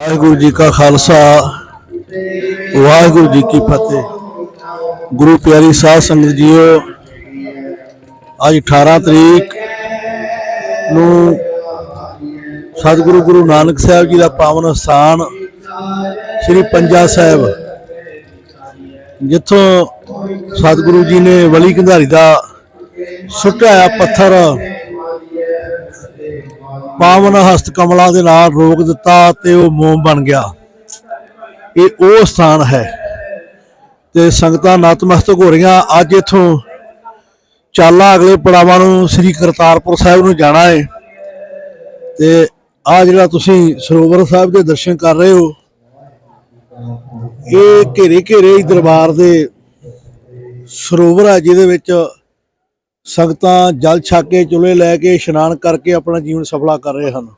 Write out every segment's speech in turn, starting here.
ਵਾਹਿਗੁਰੂ ਜੀ ਕਾ ਖਾਲਸਾ, ਵਾਹਿਗੁਰੂ ਜੀ ਕੀ ਫਤਿਹ। ਗੁਰੂ ਪਿਆਰੀ ਸਾਧ ਸੰਗਤ ਜੀਓ, ਅੱਜ 18 ਤਰੀਕ ਨੂੰ ਸਤਿਗੁਰੂ ਗੁਰੂ ਨਾਨਕ ਸਾਹਿਬ ਜੀ ਦਾ ਪਾਵਨ ਸਥਾਨ ਸ੍ਰੀ ਪੰਜਾ ਸਾਹਿਬ, ਜਿੱਥੋਂ ਸਤਿਗੁਰੂ ਜੀ ਨੇ ਵਲੀ ਕੰਧਾਰੀ ਦਾ ਸੁੱਟਿਆ ਪੱਥਰ ਪਾਵਨ ਹਸਤ ਕਮਲਾਂ ਦੇ ਨਾਲ ਰੋਕ ਦਿੱਤਾ ਤੇ ਉਹ ਮੋਮ ਬਣ ਗਿਆ। ਇਹ ਉਹ ਸਥਾਨ ਹੈ ਤੇ ਸੰਗਤਾਂ ਨਤਮਸਤਕ ਹੋ ਰਹੀਆਂ। ਅੱਜ ਇਥੋਂ ਚਾਲਾ ਅਗਲੇ ਪੜਾਵਾਂ ਨੂੰ ਸ੍ਰੀ ਕਰਤਾਰਪੁਰ ਸਾਹਿਬ ਨੂੰ ਜਾਣਾ ਹੈ। ਤੇ ਆ ਜਿਹੜਾ ਤੁਸੀਂ ਸਰੋਵਰ ਸਾਹਿਬ ਦੇ ਦਰਸ਼ਨ ਕਰ ਰਹੇ ਹੋ, ਇਹ ਘੇਰੇ ਘੇਰੇ ਹੀ ਦਰਬਾਰ ਦੇ ਸਰੋਵਰ ਹੈ ਜਿਹਦੇ ਵਿੱਚ ਸੰਗਤਾਂ ਜਲ ਛਕ ਕੇ, ਚੁੱਲ੍ਹੇ ਲੈ ਕੇ, ਇਸ਼ਨਾਨ ਕਰਕੇ ਆਪਣਾ ਜੀਵਨ ਸਫਲਾ ਕਰ ਰਹੇ ਹਨ।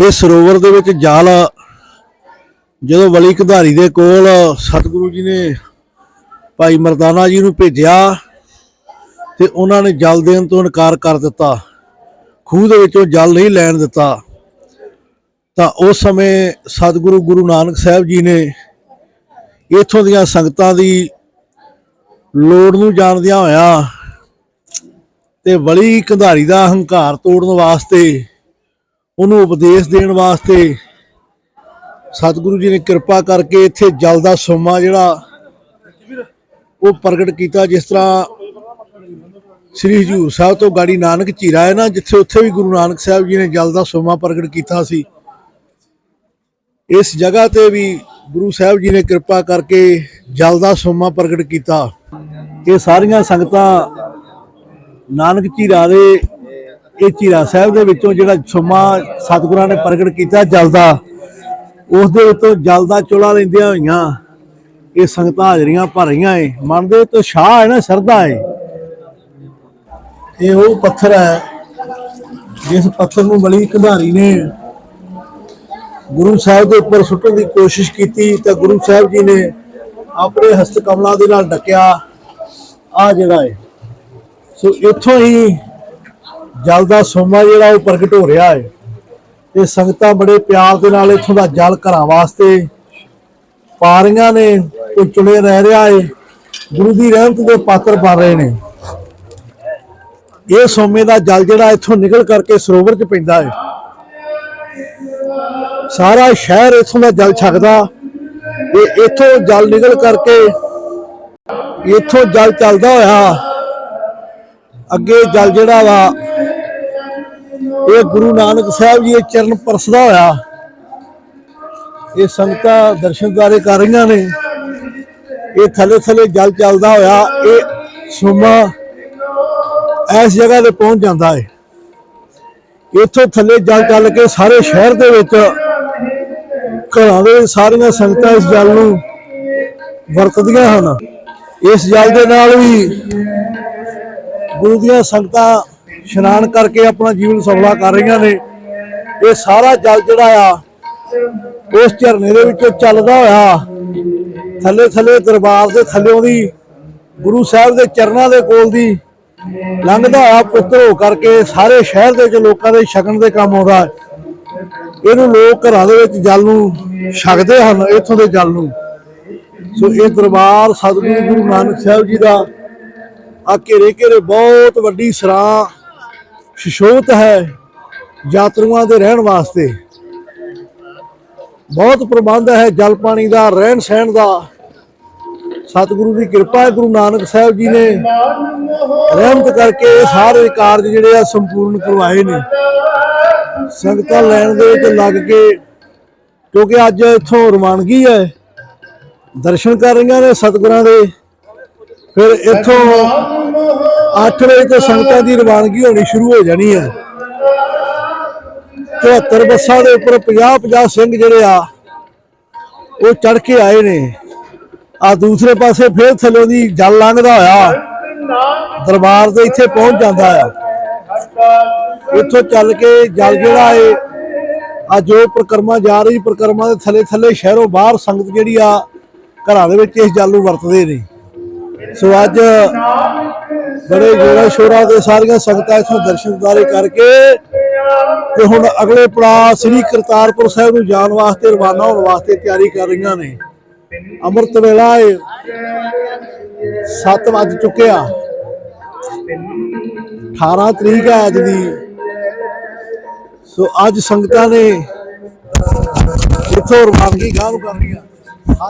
ਇਹ ਸਰੋਵਰ ਦੇ ਵਿੱਚ ਜਲ ਜਦੋਂ ਵਲੀ ਕੰਧਾਰੀ ਦੇ ਕੋਲ ਸਤਿਗੁਰੂ ਜੀ ਨੇ ਭਾਈ ਮਰਦਾਨਾ ਜੀ ਨੂੰ ਭੇਜਿਆ ਤੇ ਉਹਨਾਂ ਨੇ ਜਲ ਦੇਣ ਤੋਂ ਇਨਕਾਰ ਕਰ ਦਿੱਤਾ, ਖੂਹ ਦੇ ਵਿੱਚੋਂ ਜਲ ਨਹੀਂ ਲੈਣ ਦਿੱਤਾ, ਤਾਂ ਉਸ ਸਮੇਂ ਸਤਿਗੁਰੂ ਗੁਰੂ ਨਾਨਕ ਸਾਹਿਬ ਜੀ ਨੇ ਇਥੋਂ ਦੀਆਂ ਸੰਗਤਾਂ ਦੀ ਲੋੜ ਨੂੰ ਜਾਣਦਿਆਂ ਹੋਇਆ ਤੇ ਵਲੀ ਕੰਧਾਰੀ ਦਾ ਹੰਕਾਰ ਤੋੜਨ ਵਾਸਤੇ, ਉਹਨੂੰ ਉਪਦੇਸ਼ ਦੇਣ ਵਾਸਤੇ ਸਤਿਗੁਰੂ ਜੀ ਨੇ ਕਿਰਪਾ ਕਰਕੇ ਇੱਥੇ ਜਲ ਦਾ ਸੋਮਾ ਜਿਹੜਾ ਉਹ ਪ੍ਰਗਟ ਕੀਤਾ, ਜਿਸ ਤਰ੍ਹਾਂ ਸ੍ਰੀ ਹਜੂਰ ਸਾਹਿਬ ਤੋਂ ਗਾੜੀ ਨਾਨਕ ਝੀਰਾ ਹੈ ਨਾ, ਜਿੱਥੇ ਉੱਥੇ ਵੀ ਗੁਰੂ ਨਾਨਕ ਸਾਹਿਬ ਜੀ ਨੇ ਜਲ ਦਾ ਸੋਮਾ ਪ੍ਰਗਟ ਕੀਤਾ ਸੀ। ਇਸ ਜਗ੍ਹਾ ਤੇ ਵੀ ਗੁਰੂ ਸਾਹਿਬ ਜੀ ਨੇ ਕਿਰਪਾ ਕਰਕੇ ਜਲ ਦਾ ਸੋਮਾ ਪ੍ਰਗਟ ਕੀਤਾ। ਇਹ ਸਾਰੀਆਂ ਸੰਗਤਾਂ ਨਾਨਕ ਝੀਰਾ ਦੇ, ਇਹ ਝੀਰਾ ਸਾਹਿਬ ਦੇ ਵਿੱਚੋਂ ਜਿਹੜਾ ਸੋਮਾ ਸਤਿਗੁਰਾਂ ਨੇ ਪ੍ਰਗਟ ਕੀਤਾ ਜਲ ਦਾ ਉਸ ਦੇ ਉੱਤੋਂ ਜਲ ਦਾ ਚੋਲਾ ਲੈਂਦੀਆਂ ਹੋਈਆਂ। ਇਹ ਸੰਗਤਾਂ ਹਾਜ਼ਰੀਆਂ ਭਰ ਰਹੀਆਂ ਏ। ਮਨ ਦੇ ਤੋਂ ਸ਼ਾਹ ਹੈ ਨਾ ਸਰਦਾ ਏ। ਇਹ ਉਹ ਪੱਥਰ ਹੈ, ਜਿਸ ਪੱਥਰ ਨੂੰ ਬਲੀ ਕੰਧਾਰੀ ਨੇ ਗੁਰੂ ਸਾਹਿਬ ਦੇ ਉੱਪਰ ਸੁੱਟਣ ਦੀ ਕੋਸ਼ਿਸ਼ ਕੀਤੀ ਤਾਂ ਗੁਰੂ ਸਾਹਿਬ ਜੀ ਨੇ ਆਪਣੇ ਹਸਤ ਕਮਲਾਂ ਦੇ ਨਾਲ ਢੱਕਿਆ। ਆ ਜਿਹੜਾ ਹੈ, ਸੋ ਇੱਥੋਂ ਹੀ ਜਲ ਦਾ ਸੋਮਾ ਜਿਹੜਾ ਉਹ ਪ੍ਰਗਟ ਹੋ ਰਿਹਾ ਹੈ ਤੇ ਸੰਗਤਾਂ ਬੜੇ ਪਿਆਰ ਦੇ ਨਾਲ ਇੱਥੋਂ ਦਾ ਜਲ ਘਰਾਂ ਵਾਸਤੇ ਪਾ ਰਹੀਆਂ ਨੇ ਕੋਈ ਚੁਣੇ ਰਹਿ ਰਿਹਾ ਹੈ, ਗੁਰੂ ਦੀ ਰਹਿਮਤ ਦੇ ਪਾਤਰ ਬਣ ਰਹੇ ਨੇ। ਇਹ ਸੋਮੇ ਦਾ ਜਲ ਜਿਹੜਾ ਇੱਥੋਂ ਨਿਕਲ ਕਰਕੇ ਸਰੋਵਰ 'ਚ ਪੈਂਦਾ ਹੈ। ਸਾਰਾ ਸ਼ਹਿਰ ਇੱਥੋਂ ਦਾ ਜਲ ਛਕਦਾ ਤੇ ਇੱਥੋਂ ਜਲ ਨਿਕਲ ਕਰਕੇ ਇੱਥੋਂ ਜਲ ਚੱਲਦਾ ਹੋਇਆ। ਅੱਗੇ ਜਲ ਜਿਹੜਾ ਵਾ, ਇਹ ਗੁਰੂ ਨਾਨਕ ਸਾਹਿਬ ਜੀ ਦੇ ਚਰਨ ਪਰਸਦਾ ਹੋਇਆ। ਇਹ ਸੰਗਤਾਂ ਦਰਸ਼ਨਦਾਰੇ ਕਰ ਰਹੀਆਂ ਨੇ। ਇਹ ਥੱਲੇ ਥੱਲੇ ਜਲ ਚੱਲਦਾ ਹੋਇਆ, ਇਹ ਸੁਮਾ ਇਸ ਜਗ੍ਹਾ ਤੇ ਪਹੁੰਚ ਜਾਂਦਾ ਹੈ। ਇੱਥੋਂ ਥੱਲੇ ਜਲ ਚੱਲ ਕੇ ਸਾਰੇ ਸ਼ਹਿਰ ਦੇ ਵਿੱਚ ਘਰਾਂ ਦੇ ਸਾਰੀਆਂ ਸੰਗਤਾਂ ਇਸ ਜਲ ਨੂੰ ਵਰਤਦੀਆਂ ਹਨ। ਇਸ ਜਲ ਦੇ ਨਾਲ ਵੀ ਗੁਰੂ ਦੀਆਂ ਸੰਗਤਾਂ ਇਸ਼ਨਾਨ ਕਰਕੇ ਆਪਣਾ ਜੀਵਨ ਸਫਲਾ ਕਰ ਰਹੀਆਂ ਨੇ। ਇਹ ਸਾਰਾ ਜਲ ਜਿਹੜਾ ਆ, ਉਸ ਝਰਨੇ ਦੇ ਵਿੱਚੋਂ ਚੱਲਦਾ ਹੋਇਆ ਥੱਲੇ ਥੱਲੇ ਦਰਬਾਰ ਦੇ ਥੱਲਿਓਂ ਦੀ ਗੁਰੂ ਸਾਹਿਬ ਦੇ ਚਰਨਾਂ ਦੇ ਕੋਲ ਦੀ ਲੰਘਦਾ ਹੋਇਆ ਪੁੱਤਰ ਹੋ ਕਰਕੇ ਸਾਰੇ ਸ਼ਹਿਰ ਦੇ ਵਿੱਚ ਲੋਕਾਂ ਦੇ ਛਕਣ ਦੇ ਕੰਮ ਆਉਂਦਾ ਇਹਨੂੰ ਲੋਕ ਘਰਾਂ ਦੇ ਵਿੱਚ ਜਲ ਨੂੰ ਛਕਦੇ ਹਨ, ਇੱਥੋਂ ਦੇ ਜਲ ਨੂੰ। ਸੋ ਇਹ ਦਰਬਾਰ ਸਤਿਗੁਰੂ ਗੁਰੂ ਨਾਨਕ ਸਾਹਿਬ ਜੀ ਦਾ ਆ ਘੇਰੇ ਘੇਰੇ ਬਹੁਤ ਵੱਡੀ ਸਰਾਂ ਸ਼ਿਸ਼ੋਤ ਹੈ ਯਾਤਰੂਆਂ ਦੇ ਰਹਿਣ ਵਾਸਤੇ। ਬਹੁਤ ਪ੍ਰਬੰਧ ਹੈ ਜਲ ਪਾਣੀ ਦਾ, ਰਹਿਣ ਸਹਿਣ ਦਾ। ਸਤਿਗੁਰੂ ਦੀ ਕਿਰਪਾ ਹੈ ਗੁਰੂ ਨਾਨਕ ਸਾਹਿਬ ਜੀ ਨੇ ਰਹਿਮਤ ਕਰਕੇ ਸਾਰੇ ਕਾਰਜ ਜਿਹੜੇ ਆ ਸੰਪੂਰਨ ਕਰਵਾਏ ਨੇ। ਸੰਗਤਾਂ ਲੈਣ ਦੇ ਵਿੱਚ ਲੱਗ ਕੇ, ਕਿਉਂਕਿ ਅੱਜ ਇੱਥੋਂ ਰਵਾਨਗੀ ਹੈ। ਦਰਸ਼ਨ ਕਰ ਰਹੀਆਂ ਨੇ ਸਤਿਗੁਰਾਂ ਦੇ। ਫਿਰ ਇੱਥੋਂ 8 ਵਜੇ ਤੋਂ ਸੰਗਤਾਂ ਦੀ ਰਵਾਨਗੀ ਹੋਣੀ ਸ਼ੁਰੂ ਹੋ ਜਾਣੀ ਹੈ। 74 ਬੱਸਾਂ ਦੇ ਉੱਪਰ 50 50 ਸਿੰਘ ਜਿਹੜੇ ਆ, ਉਹ ਚੜ ਕੇ ਆਏ ਨੇ। ਆ ਦੂਸਰੇ ਪਾਸੇ ਫੇਰ ਥੱਲੇ ਦੀ ਜਲ ਲੰਘਦਾ ਹੋਇਆ। ਦਰਬਾਰ ਤੇ ਇੱਥੇ ਪਹੁੰਚ ਜਾਂਦਾ ਆ। ਇੱਥੋਂ ਚੱਲ ਕੇ ਜਲ ਜਿਹੜਾ ਏ, ਆ ਜੋ ਪ੍ਰਕਰਮਾ ਜਾ ਰਹੀ ਪ੍ਰਕਰਮਾ ਦੇ ਥੱਲੇ ਥੱਲੇ ਸ਼ਹਿਰੋਂ ਬਾਹਰ ਸੰਗਤ ਜਿਹੜੀ ਆ ਘਰਾਂ ਦੇ ਵਿੱਚ ਇਸ ਜਲ ਨੂੰ ਵਰਤਦੇ ਨੇ। ਸੋ ਅੱਜ ਬੜੇ ਜੋਰਾ ਸ਼ੋਰਾ ਦੇ ਸਾਰੀਆਂ ਸੰਗਤਾਂ ਇਥੋਂ ਦਰਸ਼ਨਦਾਰੇ ਕਰਕੇ ਤੇ ਹੁਣ ਅਗਲੇ ਪੜਾਅ ਸ੍ਰੀ ਕਰਤਾਰਪੁਰ ਸਾਹਿਬ ਨੂੰ ਜਾਣ ਵਾਸਤੇ, ਰਵਾਨਾ ਹੋਣ ਵਾਸਤੇ ਤਿਆਰੀ ਕਰ ਰਹੀਆਂ ਨੇ। ਅੰਮ੍ਰਿਤ ਵੇਲਾ ਏ 7 ਵੱਜ ਚੁੱਕਿਆ 18 ਤਰੀਕ ਹੈ ਅੱਜ ਦੀ। ਸੋ ਅੱਜ ਸੰਗਤਾਂ ਨੇ ਇੱਥੋਂ ਰਵਾਨਗੀ ਗਾਹ ਨੂੰ ਕਰਨੀ ਆ।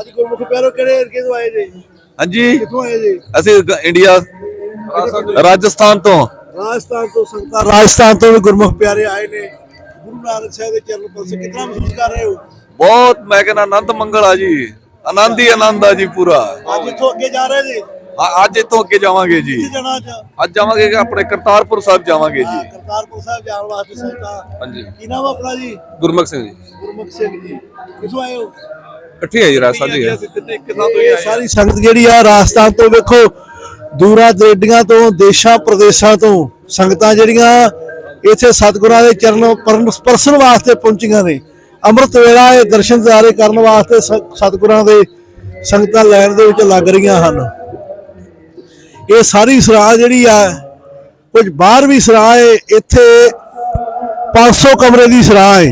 ਅੱਜ ਗੁਰਮੁਖ ਪਿਆਰੋ ਕਿਹੜੇ ਏਰੀਏ ਤੋਂ ਆਏ ਜੀ? ਹਾਂਜੀ। ਕਿੱਥੋਂ ਆਏ ਜੀ? ਅਸੀਂ ਗ- ਇੰਡੀਆ ਰਾਜਸਥਾਨ ਤੋਂ। ਰਾਜਸਥਾਨ ਤੋਂ ਸੰਗਤਾਂ ਰਾਜਸਥਾਨ ਤੋਂ ਵੀ ਗੁਰਮੁਖ ਪਿਆਰੇ ਆਏ ਨੇ। ਗੁਰੂ ਨਾਨਕ ਸਾਹਿਬ ਦੇ ਚਰਨ ਪਰਸੇ ਕਿਤਨਾ ਮਹਿਸੂਸ ਕਰ ਰਹੇ ਹੋ? ਬਹੁਤ ਮੈਂ ਕਹਿੰਦਾ ਆਨੰਦ ਮੰਗਲ ਆ ਜੀ। ਆਨੰਦ ਹੀ ਆਨੰਦ ਆ ਜੀ ਪੂਰਾ। ਅੱਜ ਇੱਥੋਂ ਅੱਗੇ ਜਾ ਰਹੇ ਜੀ? ਅੱਜ ਇੱਥੋਂ ਅੱਗੇ ਜਾਵਾਂਗੇ ਜੀ। ਜਾਣਾ ਅੱਜ। ਜਾਵਾਂਗੇ ਆਪਣੇ ਕਰਤਾਰਪੁਰ ਸਾਹਿਬ ਜਾਵਾਂਗੇ ਜੀ। ਕਰਤਾਰਪੁਰ ਸਾਹਿਬ ਜਾਣ ਵਾਸਤੇ ਸੰਗਤਾਂ ਹਾਂਜੀ। ਕੀ ਨਾਮ ਆ ਆਪਣਾ ਜੀ? ਗੁਰਮੁਖ ਸਿੰਘ ਜੀ। ਗੁਰਮੁਖ ਸਿੰਘ ਜੀ। ਕਿੱਥੋਂ ਆਏ ਹੋ? ਇਕੱਠੇ ਹੈ ਜੀ ਰਾਜਸਥਾਨ ਜੀ ਇਹ ਸਾਰੀ ਸੰਗਤ ਜਿਹੜੀ ਆ ਰਾਜਸਥਾਨ ਤੋਂ ਵੇਖੋ ਦੂਰਾ ਦਰੇਡੀਆਂ ਤੋਂ ਦੇਸ਼ਾਂ ਪ੍ਰਦੇਸ਼ਾਂ ਤੋਂ ਸੰਗਤਾਂ ਜਿਹੜੀਆਂ ਇੱਥੇ ਸਤਿਗੁਰਾਂ ਦੇ ਚਰਨ ਪਰਨ ਸਪਰਸ਼ਨ ਵਾਸਤੇ ਪਹੁੰਚੀਆਂ ਨੇ। ਅੰਮ੍ਰਿਤ ਵੇਲਾ ਇਹ ਦਰਸ਼ਨ ਦਿਦਾਰੇ ਕਰਨ ਵਾਸਤੇ ਸਤਿਗੁਰਾਂ ਦੇ ਸੰਗਤਾਂ ਲੈਣ ਦੇ ਵਿੱਚ ਲੱਗ ਰਹੀਆਂ ਹਨ। ਇਹ ਸਾਰੀ ਸਰਾਹ ਜਿਹੜੀ ਆ ਕੁਝ ਬਾਹਰ ਵੀ ਸਰਾਹ ਹੈ ਇੱਥੇ 500 ਕਮਰੇ ਦੀ ਸਰਾਹ ਹੈ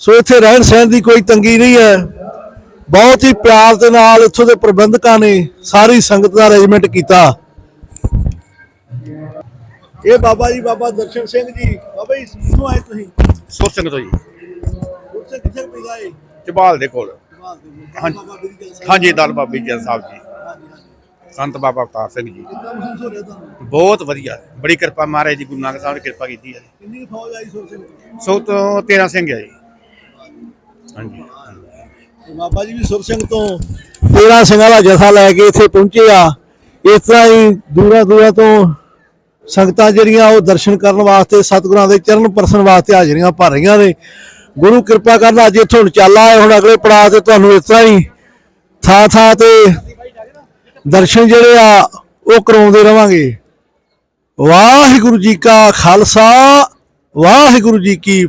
ਸੋ ਇੱਥੇ ਰਹਿਣ ਸਹਿਣ ਦੀ ਕੋਈ ਤੰਗੀ ਨਹੀਂ ਹੈ। ਬਹੁਤ ਹੀ ਪਿਆਰ ਦੇ ਨਾਲ ਇੱਥੋਂ ਦੇ ਪ੍ਰਬੰਧਕਾਂ ਨੇ ਸਾਰੀ ਸੰਗਤ ਦਾ ਅਰੇਂਜਮੈਂਟ ਕੀਤਾ। ਇਹ ਬਾਬਾ ਜੀ ਬਾਬਾ ਦਰਸ਼ਨ ਸਿੰਘ ਜੀ ਬਾਬਾ ਜੀ ਕਿੱਥੋਂ ਆਏ ਤੁਸੀਂ? ਸੁਰ ਸਿੰਘ ਤੋਂ ਜੀ। ਕਿੱਥੇ ਪਿਆ ਏ? ਚਬਾਲ ਦੇ ਕੋਲ। ਹਾਂਜੀ ਦਲ ਬਾਬੀ ਜੀ ਸਾਹਿਬ ਜੀ। ਹਾਂਜੀ, ਹਾਂਜੀ। ਸੰਤ ਬਾਬਾ ਅਵਤਾਰ ਸਿੰਘ ਜੀ। ਕਿੰਨਾ ਮਹਿਸੂਸ ਹੋ ਰਿਹਾ ਤੁਹਾਨੂੰ ਬਹੁਤ ਵਧੀਆ। ਬੜੀ ਕਿਰਪਾ ਮਹਾਰਾਜ ਜੀ ਗੁਰੂ ਨਾਨਕ ਸਾਹਿਬ ਨੇ ਕਿਰਪਾ ਕੀਤੀ ਹੈ। ਕਿੰਨੀ ਫੌਜ ਆਈ ਸਿੰਘ ਤੋਂ? ਸੋ ਤੋਂ 13 ਸਿੰਘ ਹੈ ਜੀ। ਹਾਂਜੀ। ਤੇ ਬਾਬਾ ਜੀ ਵੀ ਸੁਰ ਸਿੰਘ ਤੋਂ 13 ਸਿੰਘਾਂ ਦਾ ਜਥਾ ਲੈ ਕੇ ਇੱਥੇ ਪਹੁੰਚੇ ਆ। ਇਸ ਤਰ੍ਹਾਂ ਹੀ ਦੂਰਾ ਦੂਰਾ ਤੋਂ ਸੰਗਤਾਂ ਜਿਹੜੀਆਂ ਉਹ ਦਰਸ਼ਨ ਕਰਨ ਵਾਸਤੇ ਸਤਿਗੁਰਾਂ ਦੇ ਚਰਨ ਪਰਸਨ ਵਾਸਤੇ ਹਾਜ਼ਰੀਆਂ ਭਰ ਰਹੀਆਂ ਨੇ। ਗੁਰੂ ਕਿਰਪਾ ਕਰਨ ਅੱਜ ਇੱਥੋਂ ਚੱਲਾ ਹੈ ਹੁਣ ਅਗਲੇ ਪੜਾਅ ਤੇ ਤੁਹਾਨੂੰ ਇਸ ਤਰ੍ਹਾਂ ਹੀ ਥਾਂ ਥਾਂ ਤੇ ਦਰਸ਼ਨ ਜਿਹੜੇ ਆ ਉਹ ਕਰਾਉਂਦੇ ਰਵਾਂਗੇ। ਵਾਹਿਗੁਰੂ ਜੀ ਕਾ ਖਾਲਸਾ ਵਾਹਿਗੁਰੂ ਜੀ ਕੀ